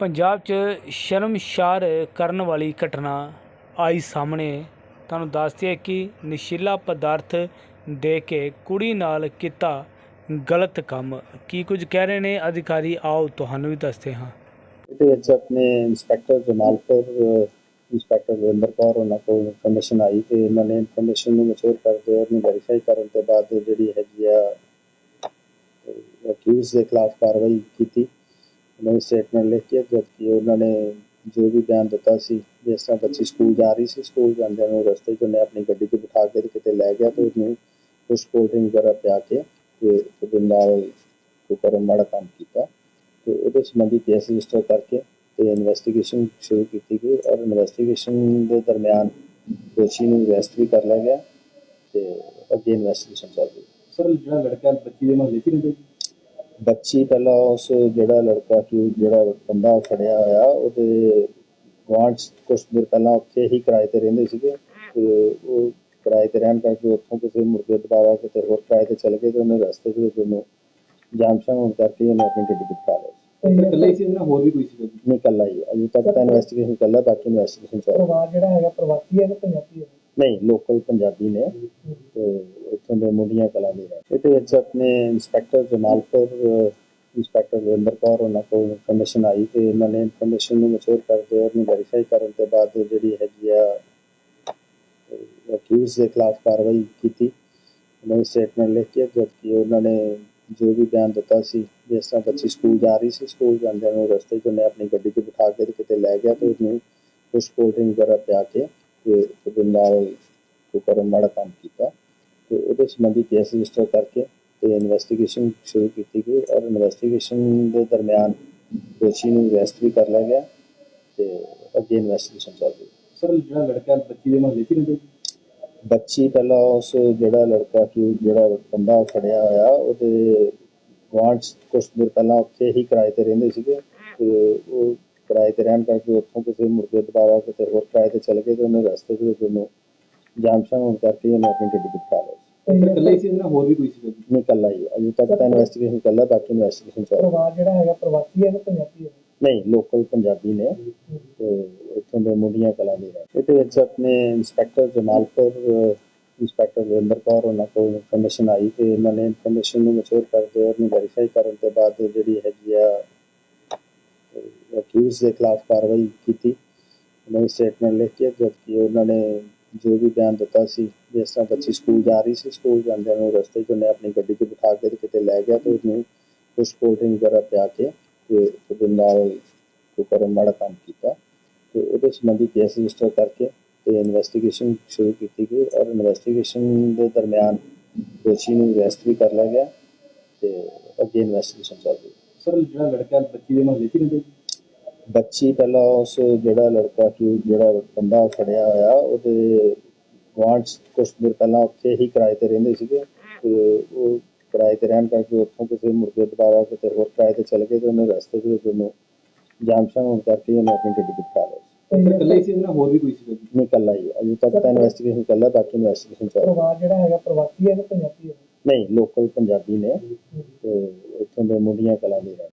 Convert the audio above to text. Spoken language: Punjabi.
ਪੰਜਾਬ 'ਚ ਸ਼ਰਮਸ਼ਾਰ ਕਰਨ ਵਾਲੀ ਘਟਨਾ ਆਈ ਸਾਹਮਣੇ। ਤੁਹਾਨੂੰ ਦੱਸ ਹੈ ਕਿ ਨਸ਼ੀਲਾ ਪਦਾਰਥ ਦੇ ਕੇ ਕੁੜੀ ਨਾਲ ਕੀਤਾ ਗਲਤ ਕੰਮ। ਕੀ ਕੁਝ ਕਹਿ ਰਹੇ ਨੇ ਅਧਿਕਾਰੀ? ਆਓ ਤੁਹਾਨੂੰ ਵੀ ਦੱਸਦੇ ਹਾਂ। ਇਹਦੇ ਵਿੱਚ ਆਪਣੇ ਇੰਸਪੈਕਟਰ ਜਮਾਲਪੁਰ ਅਹ, ਇੰਸਪੈਕਟਰ ਰਵਿੰਦਰ ਕੌਰ ਉਹਨਾਂ ਕੋਲ ਇਨਫੋਰਮੇਸ਼ਨ ਆਈ ਤੇ ਇਹਨਾਂ ਨੇ ਇਨਫੋਰਮੇਸ਼ਨ ਨੂੰ ਮੈਚੁਰ ਕਰਦੇ ਹੋਏ ਉਹਨੂੰ ਵੈਰੀਫਾਈ ਕਰਨ ਤੋਂ ਬਾਅਦ ਜਿਹੜੀ ਹੈਗੀ ਆ ਅਕਿਊਜ਼ ਦੇ ਖਿਲਾਫ ਕਾਰਵਾਈ ਕੀਤੀ। ਉਹਨਾਂ ਦੀ ਸਟੇਟਮੈਂਟ ਲਿਖ ਕੇ ਜਦਕਿ ਉਹਨਾਂ ਨੇ ਜੋ ਵੀ ਬਿਆਨ ਦਿੱਤਾ ਸੀ, ਜਿਸ ਤਰ੍ਹਾਂ ਬੱਚੀ ਸਕੂਲ ਜਾ ਰਹੀ ਸੀ, ਸਕੂਲ ਜਾਂਦਿਆਂ ਨੂੰ ਰਸਤੇ 'ਚ ਉਹਨੇ ਆਪਣੀ ਗੱਡੀ 'ਚ ਬਿਠਾ ਕੇ ਤੇ ਕਿਤੇ ਲੈ ਗਿਆ ਤੇ ਉਹਨੂੰ ਕੁਛ ਕੋਲਡ ਡਰਿੰਕ ਵਗੈਰਾ ਪਿਆ ਕੇ ਤੇ ਉਹਦੇ ਨਾਲ ਕੋਈ ਕਰਨ ਮਾੜਾ ਕੰਮ ਕੀਤਾ। ਤੇ ਉਹਦੇ ਸੰਬੰਧੀ ਕੇਸ ਰਜਿਸਟਰ ਕਰਕੇ ਤੇ ਇਨਵੈਸਟੀਗੇਸ਼ਨ ਸ਼ੁਰੂ ਕੀਤੀ ਗਈ ਔਰ ਇਨਵੈਸਟੀਗੇਸ਼ਨ ਦੇ ਦਰਮਿਆਨ ਦੋਸ਼ੀ ਨੂੰ ਅਰੈਸਟ ਵੀ ਕਰ ਲਿਆ ਗਿਆ ਤੇ ਅੱਗੇ ਇਨਵੈਸਟੀਗੇਸ਼ਨ ਚੱਲ ਰਹੀ ਸਰ, ਜਿਹੜਾ ਲੜਕਾ ਬੱਚੀ ਦੇ ਮਹੱਲੇ 'ਚ ਰਹਿੰਦਾ ਬੱਚੀ ਪਹਿਲਾਂ ਉਸ ਜਿਹੜਾ ਲੜਕਾ ਕਿ ਜਿਹੜਾ ਬੰਦਾ ਫੜਿਆ ਹੋਇਆ ਉਹਦੇ ਗੁਆਂਢ ਕੁਝ ਦਿਨ ਪਹਿਲਾਂ ਉੱਥੇ ਹੀ ਕਿਰਾਏ ਤੇ ਰਹਿੰਦੇ ਸੀਗੇ ਤੇ ਉਹ ਕਿਰਾਏ ਤੇ ਰਹਿਣ ਕਰਕੇ ਉੱਥੋਂ ਕਿਸੇ ਮੁਰਗੇ ਦੁਬਾਰਾ ਕਿਤੇ ਹੋਰ ਕਿਰਾਏ ਤੇ ਚਲੇ ਗਏ ਤੇ ਉਹਨੇ ਰਸਤੇ ਦੇ ਵਿੱਚ ਉਹਨੂੰ ਜਾਮਸ਼ਾਨ ਹੋਣ ਕਰਕੇ ਉਹਨੇ ਆਪਣੀ ਗੱਡੀ ਬਿਠਾ ਲਿਆ ਇਕੱਲਾ ਹੀ ਸੀ ਨਾਲ ਹੋਰ ਵੀ ਕੋਈ ਸੀ ਜੀ ਨਹੀਂ ਕੱਲਾ ਹੀ ਹੈ। ਅਜੇ ਤੱਕ ਤਾਂ ਇਨਵੈਸਟੀਗੇਸ਼ਨ ਲਿਆ ਬਾਕੀ ਇਨਵੈਸਟੀਗੇਸ਼ਨ ਚੱਲ ਰਹੀ ਹੈ ਪਰਿਵਾਰ ਜਿਹੜਾ ਹੈਗਾ ਪ੍ਰਵਾਸੀ ਹੈ ਕਿ ਪੰਜਾਬੀ ਹੈ ਨਹੀਂ ਲੋਕਲ ਪੰਜਾਬੀ ਨੇ ਤੇ ਇੱਥੋਂ ਦੇ ਮੁੰਡੀਆਂ ਕਲਾਂ ਦੇ ਰਹਿਣ ਇਹਦੇ ਵਿੱਚ ਆਪਣੇ ਇੰਸਪੈਕਟਰ ਜਮਾਲਪੁਰ ਇੰਸਪੈਕਟਰ ਰਵਿੰਦਰ ਕੌਰ ਉਹਨਾਂ ਕੋਲ ਇਨਫੋਰਮੇਸ਼ਨ ਆਈ ਤੇ ਇਹਨਾਂ ਨੇ ਇਨਫੋਰਮੇਸ਼ਨ ਨੂੰ ਮੈਚੁਰ ਕਰਦੇ ਹੋਏ ਉਹਨੂੰ ਵੈਰੀਫਾਈ ਕਰਨ ਤੋਂ ਬਾਅਦ ਜਿਹੜੀ ਹੈਗੀ ਆ ਅਕਿਊਜ਼ ਦੇ ਖਿਲਾਫ ਕਾਰਵਾਈ ਕੀਤੀ। ਉਹਨਾਂ ਦੀ ਸਟੇਟਮੈਂਟ ਲਿਖ ਕੇ ਜਦ ਕਿ ਉਹਨਾਂ ਨੇ ਜੋ ਵੀ ਬਿਆਨ ਦਿੱਤਾ ਸੀ, ਜਿਸ ਤਰ੍ਹਾਂ ਬੱਚੀ ਸਕੂਲ ਜਾ ਰਹੀ ਸੀ, ਸਕੂਲ ਜਾਂਦਿਆਂ ਨੂੰ ਰਸਤੇ 'ਚ ਉਹਨੇ ਆਪਣੀ ਗੱਡੀ 'ਚ ਬਿਠਾ ਕੇ ਤੇ ਕਿਤੇ ਲੈ ਗਿਆ ਤੇ ਉਹਨੂੰ ਕੁਛ ਕੋਲਡ ਡਰਿੰਕ ਵਗੈਰਾ ਪਿਆ ਕੇ ਤੇ ਉਹਦੇ ਨਾਲ ਕੋਈ ਕਰਨ ਮਾੜਾ ਕੰਮ ਕੀਤਾ। ਤੇ ਉਹਦੇ ਸੰਬੰਧੀ ਕੇਸ ਰਜਿਸਟਰ ਕਰਕੇ ਤੇ ਇਨਵੈਸਟੀਗੇਸ਼ਨ ਸ਼ੁਰੂ ਕੀਤੀ ਗਈ ਔਰ ਇਨਵੈਸਟੀਗੇਸ਼ਨ ਦੇ ਦਰਮਿਆਨ ਦੋਸ਼ੀ ਨੂੰ ਅਰੈਸਟ ਵੀ ਕਰ ਲਿਆ ਗਿਆ ਤੇ ਅੱਗੇ ਇਨਵੈਸਟੀਗੇਸ਼ਨ ਚੱਲ ਰਹੀ ਸਰ ਜਿਹੜਾ ਲੜਕਾ ਬੱਚੀ ਦੇ ਮਹੱਲੇ 'ਚ ਰਹਿੰਦਾ? ਬੱਚੀ ਪਹਿਲਾਂ ਉਸ ਜਿਹੜਾ ਲੜਕਾ ਕਿ ਜਿਹੜਾ ਬੰਦਾ ਫੜਿਆ ਹੋਇਆ ਉਹਦੇ ਗੁਆਂਢ ਕੁਝ ਦਿਨ ਪਹਿਲਾਂ ਉੱਥੇ ਹੀ ਕਿਰਾਏ ਤੇ ਰਹਿੰਦੇ ਸੀਗੇ ਤੇ ਉਹ ਕਿਰਾਏ ਤੇ ਰਹਿਣ ਕਰਕੇ ਉੱਥੋਂ ਕਿਸੇ ਮੁਰਗੇ ਦੁਬਾਰਾ ਕਿਤੇ ਹੋਰ ਕਿਰਾਏ ਤੇ ਚਲੇ ਗਏ ਤੇ ਉਹਨੇ ਰਸਤੇ ਦੇ ਵਿੱਚ ਉਹਨੂੰ ਜਾਮਸ਼ਾਨ ਹੋਣ ਕਰਕੇ ਉਹਨੇ ਆਪਣੀ ਗੱਡੀ ਲਿਆ ਸਰ ਇਕੱਲਾ ਹੀ ਸੀ ਨਾਲ ਹੋਰ ਵੀ ਕੋਈ ਸੀ ਜੀ ਨਹੀਂ ਕੱਲਾ ਹੀ ਹੈ। ਅਜੇ ਤੱਕ ਤਾਂ ਇਨਵੈਸਟੀਗੇਸ਼ਨ ਲਿਆ ਬਾਕੀ ਇਨਵੈਸਟੀਗੇਸ਼ਨ ਚੱਲ ਰਹੀ ਹੈ ਪਰਿਵਾਰ ਜਿਹੜਾ ਹੈਗਾ ਪ੍ਰਵਾਸੀ ਹੈ ਕਿ ਪੰਜਾਬੀ ਹੈ? ਨਹੀਂ ਲੋਕਲ ਪੰਜਾਬੀ ਨੇ। ਤੇ ਇੱਥੋਂ ਦੇ ਮੁੰਡੀਆਂ ਕਲਾਂ ਦੇ ਰਹਿਣ ਇਹਦੇ ਵਿੱਚ ਆਪਣੇ ਇੰਸਪੈਕਟਰ ਜਮਾਲਪੁਰ ਅਹ, ਇੰਸਪੈਕਟਰ ਰਵਿੰਦਰ ਕੌਰ ਉਹਨਾਂ ਕੋਲ ਇਨਫੋਰਮੇਸ਼ਨ ਆਈ ਤੇ ਇਹਨਾਂ ਨੇ ਇਨਫੋਰਮੇਸ਼ਨ ਨੂੰ ਮੈਚੁਰ ਕਰਦੇ ਹੋਏ ਉਹਨੂੰ ਵੈਰੀਫਾਈ ਕਰਨ ਤੋਂ ਬਾਅਦ ਜਿਹੜੀ ਹੈਗੀ ਆ ਅਕਿਊਜ਼ ਦੇ ਖਿਲਾਫ ਕਾਰਵਾਈ ਕੀਤੀ। ਉਹਨਾਂ ਦੀ ਸਟੇਟਮੈਂਟ ਲਿਖ ਕੇ ਜਦ ਕਿ ਉਹਨਾਂ ਨੇ ਜੋ ਵੀ ਬਿਆਨ ਦਿੱਤਾ ਸੀ ਜਿਸ ਤਰ੍ਹਾਂ ਬੱਚੀ ਸਕੂਲ ਜਾ ਰਹੀ ਸੀ, ਸਕੂਲ ਜਾਂਦਿਆਂ ਨੂੰ ਰਸਤੇ 'ਚ ਉਹਨੇ ਆਪਣੀ ਗੱਡੀ 'ਚ ਬਿਠਾ ਕੇ ਤੇ ਕਿਤੇ ਲੈ ਗਿਆ ਤੇ ਉਹਨੂੰ ਕੁਛ ਕੋਲਡ ਡਰਿੰਕ ਵਗੈਰਾ ਪਿਆ ਕੇ ਤੇ ਉਹਦੇ ਨਾਲ ਕੋਈ ਕਰਨ ਮਾੜਾ ਕੰਮ ਕੀਤਾ। ਤੇ ਉਹਦੇ ਸੰਬੰਧੀ ਕੇਸ ਰਜਿਸਟਰ ਕਰਕੇ ਤੇ ਇਨਵੈਸਟੀਗੇਸ਼ਨ ਸ਼ੁਰੂ ਕੀਤੀ ਗਈ ਔਰ ਇਨਵੈਸਟੀਗੇਸ਼ਨ ਦੇ ਦਰਮਿਆਨ ਦੋਸ਼ੀ ਨੂੰ ਅਰੈਸਟ ਵੀ ਕਰ ਲਿਆ ਗਿਆ ਤੇ ਅੱਗੇ ਇਨਵੈਸਟੀਗੇਸ਼ਨ ਚੱਲ ਰਹੀ ਸਰ, ਜਿਹੜਾ ਲੜਕਾ ਬੱਚੀ ਦੇ ਮਹੱਲੇ 'ਚ ਬੱਚੀ ਪਹਿਲਾਂ ਉਸ ਜਿਹੜਾ ਲੜਕਾ ਕਿ ਜਿਹੜਾ ਬੰਦਾ ਫੜਿਆ ਹੋਇਆ ਉਹਦੇ ਗੁਆਂਢ ਕੁਝ ਦਿਨ ਪਹਿਲਾਂ ਉੱਥੇ ਹੀ ਕਿਰਾਏ ਤੇ ਰਹਿੰਦੇ ਸੀਗੇ ਤੇ ਉਹ ਕਿਰਾਏ ਤੇ ਰਹਿਣ ਕਰਕੇ ਉੱਥੋਂ ਕਿਸੇ ਮੁਰਗੇ ਦੁਬਾਰਾ ਕਿਤੇ ਹੋਰ ਕਿਰਾਏ ਤੇ ਚਲੇ ਗਏ ਤੇ ਉਹਨੇ ਰਸਤੇ ਦੇ ਵਿੱਚ ਉਹਨੂੰ ਜਾਮਸ਼ਾਨ ਹੋਣ ਕਰਕੇ ਉਹਨੇ ਆਪਣੀ ਗੱਡੀ ਬਿਠਾ ਸਰ ਇਕੱਲਾ ਹੀ ਸੀ ਨਾਲ ਹੋਰ ਵੀ ਕੋਈ ਸੀ ਜੀ ਨਹੀਂ ਕੱਲਾ ਹੀ। ਅਜੇ ਤੱਕ ਤਾਂ ਇਨਵੈਸਟੀਗੇਸ਼ਨ ਲਿਆ ਬਾਕੀ ਇਨਵੈਸਟੀਗੇਸ਼ਨ ਚੱਲ ਰਹੀ। ਹੈ ਪਰਿਵਾਰ ਜਿਹੜਾ ਹੈਗਾ ਪ੍ਰਵਾਸੀ ਹੈ ਕਿ ਪੰਜਾਬੀ ਹੈ? ਨਹੀਂ ਲੋਕਲ ਪੰਜਾਬੀ ਨੇ। ਤੇ ਇੱਥੋਂ ਦੇ ਮੁੰਡੀਆਂ ਕਲਾਂ ਦੇ